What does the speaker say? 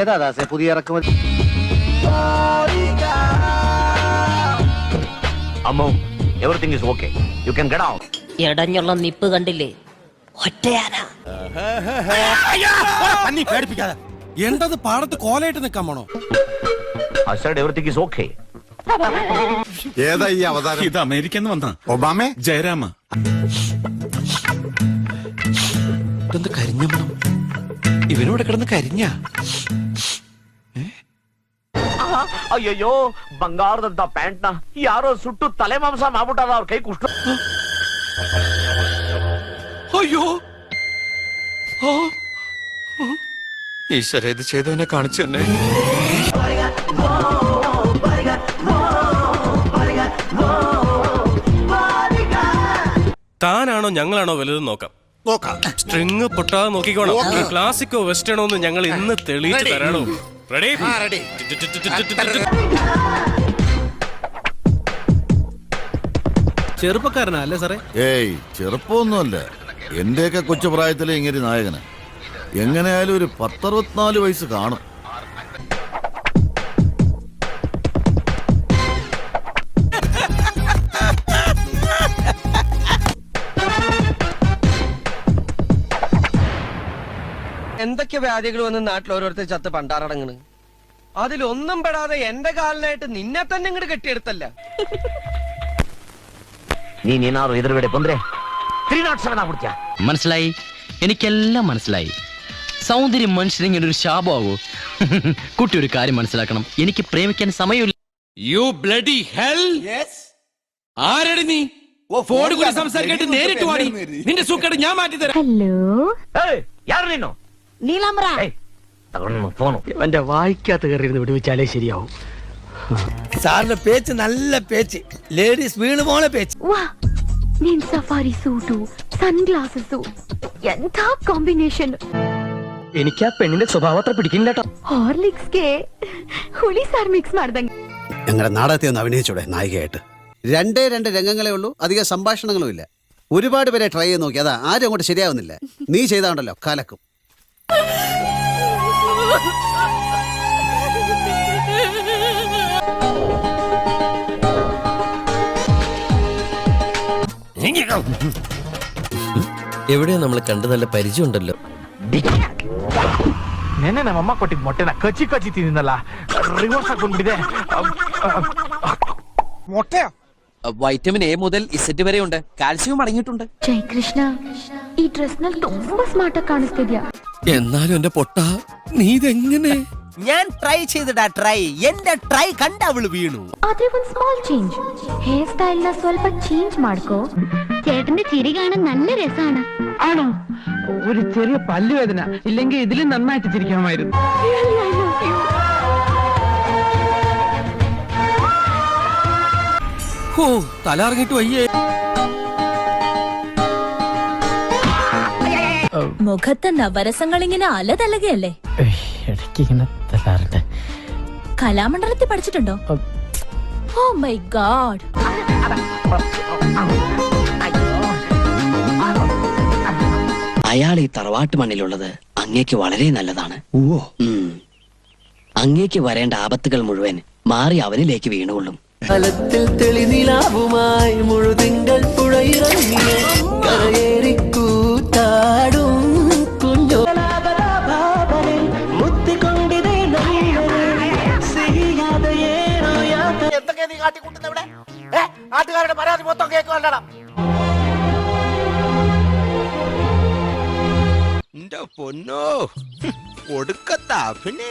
ഏതാ? ദാസേ പുതിയ ഇറക്കുമതി. അമ്മോ everything is okay you can get out എടഞ്ഞുള്ള നിപ്പ് കണ്ടില്ലേ? ഒറ്റയാനാ. അന്നി പേടിപ്പിക്കാതെ. എന്തത് പാടത്ത് കോലയിട്ട് നിക്കാൻ പോണോ? I said everything is okay ഏതാ ഈ അവതാരം? ഇത് അമേരിക്കന്ന് വന്ന. ഒബാമേ? ജയരാമ. ഇതെന്ത് കരിഞ്ഞ ഇവനോട് കിടന്ന് കരിഞ്ഞ? ಅಯ್ಯಯ್ಯೋ ಬಂಗಾರದಂತ ಪ್ಯಾಂಟ್ ನ ಯಾರೋ ಸುಟ್ಟು ತಲೆ ಮಾಂಸ ಮಾಡ್ಬಿಟ್ಟಾರ ಅವ್ರ ಕೈ ಕುಷ್ಟು അയ്യോ ഈശ്വര ഇത് ചെയ്തവനെ കാണിച്ചു തന്നെ താനാണോ ഞങ്ങളാണോ വലുതെന്ന് നോക്കാം നോക്കാം സ്ട്രിങ് പൊട്ടാതെ നോക്കിക്കോണം ക്ലാസിക്കോ വെസ്റ്റേണോ എന്ന് ഞങ്ങൾ ഇന്ന് തെളിയിച്ചു തരാണോ റെഡി ചെറുപ്പക്കാരനാ അല്ലേ സാറേ ഏയ് ചെറുപ്പമൊന്നുമല്ല എന്റെയൊക്കെ കൊച്ചു പ്രായത്തിലെ ഇങ്ങനെ നായകന് എങ്ങനെയായാലും ഒരു പത്തറുപത്തിനാല് വയസ്സ് കാണും എന്തൊക്കെ വ്യാധികൾ വന്ന് നാട്ടിൽ ഓരോരുത്തർ ചത്ത് പണ്ടാറടങ്ങണ്? അതിലൊന്നും പെടാതെ എന്റെ കാലിനായിട്ട് നിന്നെ തന്നെ ഇങ്ങോട്ട് കെട്ടിയെടുത്തല്ല. നീ മനസ്സിലായി? എനിക്കെല്ലാം മനസ്സിലായി. സൗന്ദര്യം മനുഷ്യനിങ്ങനെ ഒരു ശാപമാകൂ കുട്ടി ഒരു കാര്യം മനസ്സിലാക്കണം. എനിക്ക് പ്രേമിക്കാൻ സമയമില്ല. യു ബ്ലഡി ഹെൽ ആരടി നീ? ഫോൺ കൂടി സംസാരിക്കട്ടെ നേരിട്ട് വാടി. നിന്റെ സൂക്കട് ഞാൻ മാറ്റി തരാം ഹലോ? ഏയ് യാർ നിന്നോ? നീലാമ്പ്ര എന്റെ വായിക്കാത്ത കയറിയിരുന്ന് വിടുവിച്ചാലേ ശരിയാവും. സാറിന്റെ പേച്ച് നല്ല പേച്ച്. ലേഡീസ് വീണ് പോണ പേച്ച്. నేను సఫారీ సూటు సన్ గ్లాసెస్ ఎంత కాంబినేషన్ എനിക്ക് ആ പെണ്ണിന്റെ സ്വഭാവം അത്ര പിടിക്കില്ല ഹോർലിക്സ് ഹുലി സാർ മിക്സ് മാർദംഗ് ഞങ്ങളുടെ നാടകത്തെ ഒന്ന് അഭിനയിച്ചൂടെ നായികയായിട്ട്. രണ്ടേ രണ്ട് രംഗങ്ങളേ ഉള്ളൂ അധികം സംഭാഷണങ്ങളും ഇല്ല. ഒരുപാട് പേരെ ട്രൈ ചെയ്ത് നോക്കി അതാ ആരും അങ്ങോട്ട് ശരിയാവുന്നില്ല. നീ ചെയ്താണ്ടല്ലോ കലക്കും. എവിടെയോ നമ്മൾ കണ്ട് നല്ല പരിചയമുണ്ടല്ലോ ನೆನ್ನೆ ನಮ್ಮಮ್ಮ ಕೊಟ್ಟಿದ್ ಮೊಟ್ಟೆನ ಕಚ್ಚಿ ಕಚ್ಚಿ ತಿಂದಿನಲ್ಲ ರಿವರ್ಸ್ ಹಾಕೊಂಡ್ಬಿಟ್ಟಿದೆ വൈറ്റമിൻ എ മുതൽ ഇസറ്റ് വരെ ഉണ്ട് കാൽസ്യവും അടങ്ങിയിട്ടുണ്ട് ಜೈ ಕೃಷ್ಣ ಈ ಡ್ರೆಸ್ ನಲ್ಲಿ ತುಂಬಾ ಸ್ಮಾರ್ಟ್ ಆಗಿ ಕಾಣಿಸ್ತಿದ್ಯಾ എന്നാലും എന്റെ പൊട്ട നീ ഇതെങ്ങനെ ഞാൻ ട്രൈ ചെയ്തിടാ ട്രൈ എന്റെ ട്രൈ കണ്ട അവള് വീണു ಆದ್ರೆ ಒಂದ್ ಸ್ಮಾಲ್ ಚೇಂಜ್ ಹೇರ್ ಸ್ಟೈಲ್ ನ ಸ್ವಲ್ಪ ಚೇಂಜ್ ಮಾಡ್ಕೋ ചേട്ടന്റെ ചിരി കാണാൻ നല്ല രസാണ് ആണോ ഒരു ചെറിയ പല്ലുവേദന ഇല്ലെങ്കിൽ ഇതിലും നന്നായിട്ട് ചിരിക്കാമായിരുന്നു ഹോ തല ഇറങ്ങിട്ട് വയ്യേ മുഖത്ത് നവരസങ്ങൾ ഇങ്ങനെ അലതലകയല്ലേ? ഇടയ്ക്ക് ഇങ്ങനെ തല്ലാറുണ്ട് കലാമണ്ഡലത്തിൽ പഠിച്ചിട്ടുണ്ടോ? ഓ മൈ ഗാഡ് അയാൾ ഈ തറവാട്ട് മണ്ണിലുള്ളത് അങ്ങേക്ക് വളരെ നല്ലതാണ്. അങ്ങേക്ക് വരേണ്ട ആപത്തുകൾ മുഴുവൻ മാറി അവനിലേക്ക് വീണുകൊള്ളും. ഫലത്തിൽ തെളിനിലാവുമായി മുഴുതിങ്കൾ പുഴയിറങ്ങിയ കരയേറി എന്തൊക്കെയാ നീ കാട്ടിക്കൂട്ടുന്ന ഇവിടെ? ഏ? നാട്ടുകാരുടെ പരാതി മൊത്തം കേൾക്കുവല്ലടാ പൊന്നോ കൊടുക്കത്ത പിന്നെ